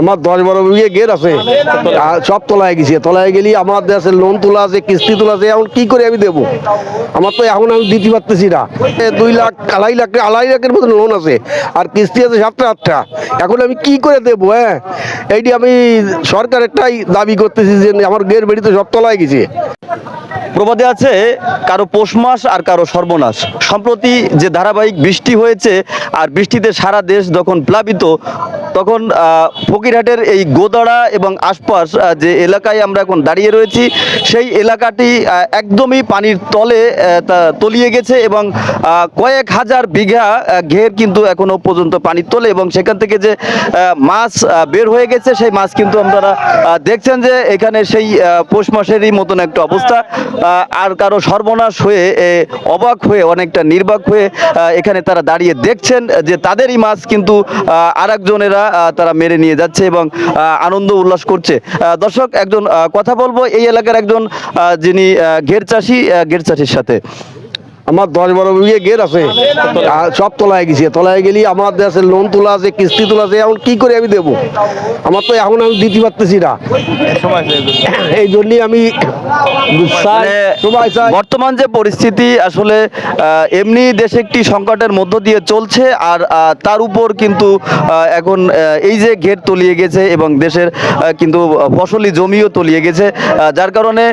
আমার দশ বারো বিঘে গের আছে। সব তলায় গেছে। তলায় গেলি আমার দেশে লোন তোলা আছে, কিস্তি তোলা আছে, এখন কি করে আমি দেবো? আমার তো এখন আমি দিতে পারতেছি না। দুই লাখ, আড়াই লাখ, আড়াই লাখের মতন লোন আছে। আর কিস্তি আছে সাতটা, আটটা। এখন আমি কি করে দেবো হ্যাঁ? এইটি আমি সরকারেরটাই দাবি করতেছি যে আমার গের বেড়ি তো সব তলায় গেছে। প্রবাদে আছে কারও পৌষ মাস আর কারও সর্বনাশ। সম্প্রতি যে ধারাবাহিক বৃষ্টি হয়েছে আর বৃষ্টিতে সারা দেশ যখন প্লাবিত, তখন ফকিরহাটের এই গোদাড়া এবং আশপাশ যে এলাকায় আমরা এখন দাঁড়িয়ে রয়েছি, সেই এলাকাটি একদমই পানির তলে তলিয়ে গেছে এবং কয়েক হাজার বিঘা ঘের কিন্তু এখনও পর্যন্ত পানির তলে এবং সেখান থেকে যে মাছ বের হয়ে গেছে, সেই মাছ কিন্তু আপনারা দেখছেন যে এখানে সেই পৌষ মাসেরই মতন একটা অবস্থা। আর কারও সর্বনাশ হয়ে অবাক হয়ে, অনেকটা নির্বাক হয়ে এখানে তারা দাঁড়িয়ে দেখছেন যে তাদেরই মাছ কিন্তু আর একজনেরা তারা মেরে নিয়ে যাচ্ছে এবং আনন্দ উল্লাস করছে। দর্শক, একজন কথা বলব। এই এলাকার একজন যিনি ঘের চাষি ঘের চাষির সাথে। আমার দশ বারো বিঘে গের আছে। সব তলায় গেছে। তলায় গেলি আমার দেশে লোন তোলা আছে কিস্তি তোলা আছে এখন কি করে আমি দেবো? আমার তো এখন আমি দিতে পারতেছি না। এই জন্যই আমি মানে বর্তমান যে পরিস্থিতি আসলে এমনি দেশ একটি সংকটের মধ্য দিয়ে চলছে আর তার উপর কিন্তু এখন এই যে ঘের তলিয়ে গেছে এবং দেশের কিন্তু ফসলি জমিও তলিয়ে গেছে যার কারণে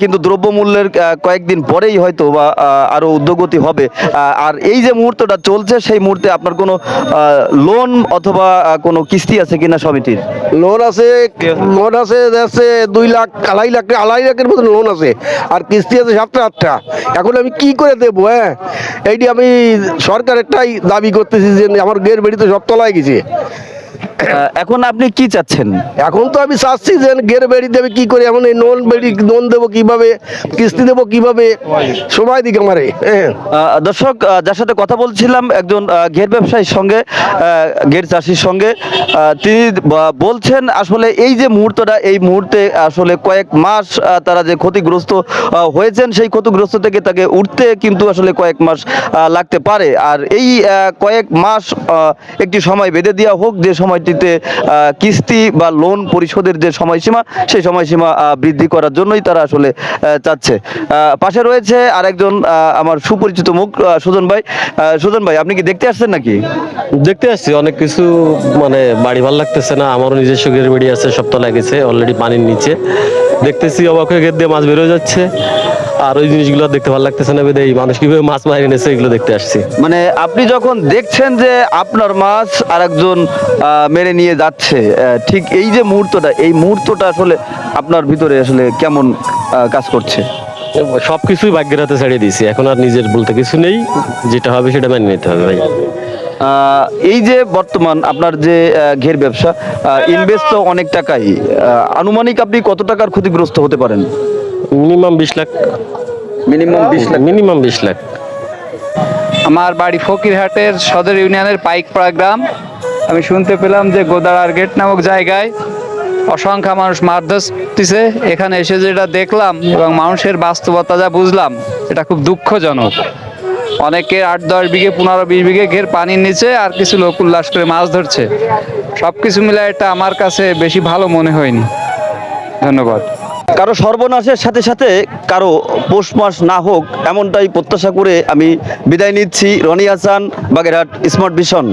কিন্তু দ্রব্যমূল্যের কয়েকদিন পরেই হয়তো বা আহ, আরও উদ্যোগতি হবে। আর এই যে মুহূর্তটা চলছে, সেই মুহূর্তে আপনার কোনো লোন অথবা কোনো কিস্তি আছে কিনা সমিতির? লোন আছে লোন আছে আছে দুই লাখ, আড়াই লাখ, আড়াই লাখের মতন লোন আছে। আর কিস্তি আছে সাতটা, আটটা। এখন আমি কি করে দেবো হ্যাঁ? এইটি আমি সরকারেরটাই দাবি করতেছি যে আমার গের বেড়ি তো সব তলায় গেছে। এখন আপনি কি চাচ্ছেন? এখন তো আমি চাচ্ছি যে গের বেড়ি দেবে কি করে এমন এই লোন বেড়ি লোন দেবো কীভাবে কিস্তি দেবো কীভাবে সময় দিকে আমারে হ্যাঁ। দর্শক যার সাথে কথা বলছিলাম একজন ঘের ব্যবসায়ীর সঙ্গে ঘের চাষির সঙ্গে তিনি বলছেন আসলে এই যে মুহূর্তটা এই মুহূর্তে আসলে কয়েক মাস তারা যে ক্ষতিগ্রস্ত হয়েছেন সেই ক্ষতিগ্রস্ত থেকে তাকে উঠতে কিন্তু আসলে কয়েক মাস লাগতে পারে। আর এই কয়েক মাস একটি সময় বেঁধে দেওয়া হোক যে সময়টিতে আহ, কিস্তি বা লোন পরিশোধের যে সময়সীমা সেই সময়সীমা বৃদ্ধি করার জন্যই তারা আসলে চাচ্ছে। পাশে রয়েছে আরেকজন আমার সুপরিচিত মুখ সুজন ভাই। সুজন ভাই আপনি কি দেখতে আসছেন নাকি? দেখতে আসছি। অনেক কিছু মানে বাড়ি ভালো লাগতেছে না। আমারও নিজস্ব বেড়ি আছে সপ্তাহ তলায় গেছে অলরেডি পানির নিচে। দেখতেছি অবাক হয়ে গেট দিয়ে মাছ বেরোয় যাচ্ছে। আর ওই জিনিসগুলো দেখতে ভালো লাগতেছে না বেদে এই মানুষ কীভাবে মাছ মারি এনেছে এগুলো দেখতে আসছি। মানে আপনি যখন দেখছেন যে আপনার মাছ আরেকজন আহ, মেরে নিয়ে যাচ্ছে ঠিক এই যে মুহূর্তটা এই মুহূর্তটা আসলে আপনার ভিতরে আসলে কেমন কাজ করছে? সব কিছুই ভাগ্যের হাতে ছেড়ে দিয়েছি। এখন আর নিজের বলতে কিছু নেই। যেটা হবে সেটা মেনে নিতে হবে ভাই। এই যে বর্তমান আপনার যে ঘের ব্যবসা ইনভেস্ট তো অনেক টাকাই। আনুমানিক আপনি কত টাকার ক্ষতিগ্রস্ত হতে পারেন? মিনিমাম বিশ লাখ। মিনিমাম বিশ লাখ। মিনিমাম বিশ লাখ। আমার বাড়ি ফকিরহাটের সদর ইউনিয়নের পাইকপাড়া গ্রাম। আমি শুনতে পেলাম যে গোদাড়ার গেট নামক জায়গায় অসংখ্য মানুষ মাছ ধরতেছে এখানে এসে যেটা দেখলাম এবং মানুষের বাস্তবতা যা বুঝলাম এটা খুব দুঃখজনক। অনেকে আট দশ বিঘে পনেরো বিশ বিঘে ঘের পানির নিচে আর কিছু লোক উল্লাস করে মাছ ধরছে। সব কিছু মিলে এটা আমার কাছে বেশি ভালো মনে হয়নি। ধন্যবাদ। কারও সর্বনাশের সাথে সাথে কারও পৌষ মাস না হোক, এমনটাই প্রত্যাশা করে আমি বিদায় নিচ্ছি। Rony Hasan, Bagerhat, smart vision.